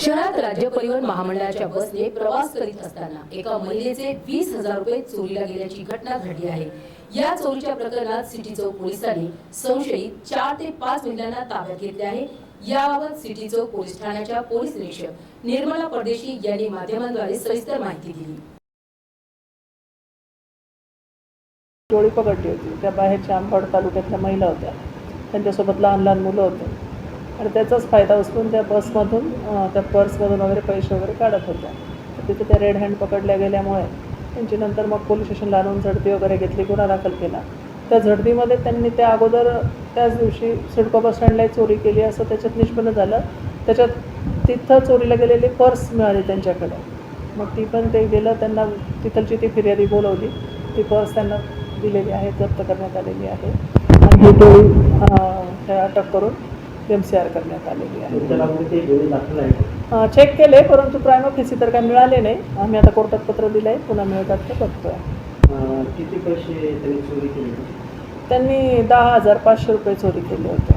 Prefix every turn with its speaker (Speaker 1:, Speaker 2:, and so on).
Speaker 1: शहरात राज्य परिवहन महामंडळाच्या बसने प्रवास करीत असताना एका महिलेचे वीस हजार रुपये चोरीला गेल्याची घटना घडली आहे. या चोरीच्या प्रकरणात सिटी चौक पोलिसांनी संशयित चार ते पाच महिलांना ताब्यात घेतले आहे. याबाबत सिटी चौक पोलीस ठाण्याच्या पोलीस निरीक्षक निर्मला परदेशी यांनी माध्यमांद्वारे सविस्तर माहिती दिली.
Speaker 2: टोळी पकडली होती. त्या बाहेरच्या आंबड तालुक्यातल्या महिला होत्या. त्यांच्यासोबत लहान लहान मुलं होते. आणि त्याचाच फायदा उचलून त्या बसमधून त्या पर्समधून वगैरे पैसे वगैरे काढत होत्या. तर तिथे त्या रेड हँड पकडल्या गेल्यामुळे त्यांची नंतर मग पोलीस स्टेशनला आणून झडती वगैरे घेतली गुन्हा दाखल केला. त्या झडतीमध्ये त्यांनी त्या अगोदर त्याच दिवशी सिडको बस स्टँडला चोरी केली असं त्याच्यात निष्पन्न झालं. त्याच्यात तिथं चोरीला गेलेली पर्स मिळाली त्यांच्याकडे. मग ती पण ते गेलं त्यांना तिथलची ती फिर्यादी बोलवली. ती पर्स त्यांना दिलेली आहे जप्त करण्यात आलेली आहे. आणि ही टोळी अटक करून एम सी आर करण्यात आलेली आहे. चेक केले परंतु प्रायम ऑफिसी तर काय मिळाले नाही. आम्ही आता कोर्टात पत्र दिलं आहे पुन्हा मिळतात ते बघतोय.
Speaker 3: किती पैसे त्यांनी चोरी केली
Speaker 2: त्यांनी दहा हजार पाचशे रुपये चोरी केले होते.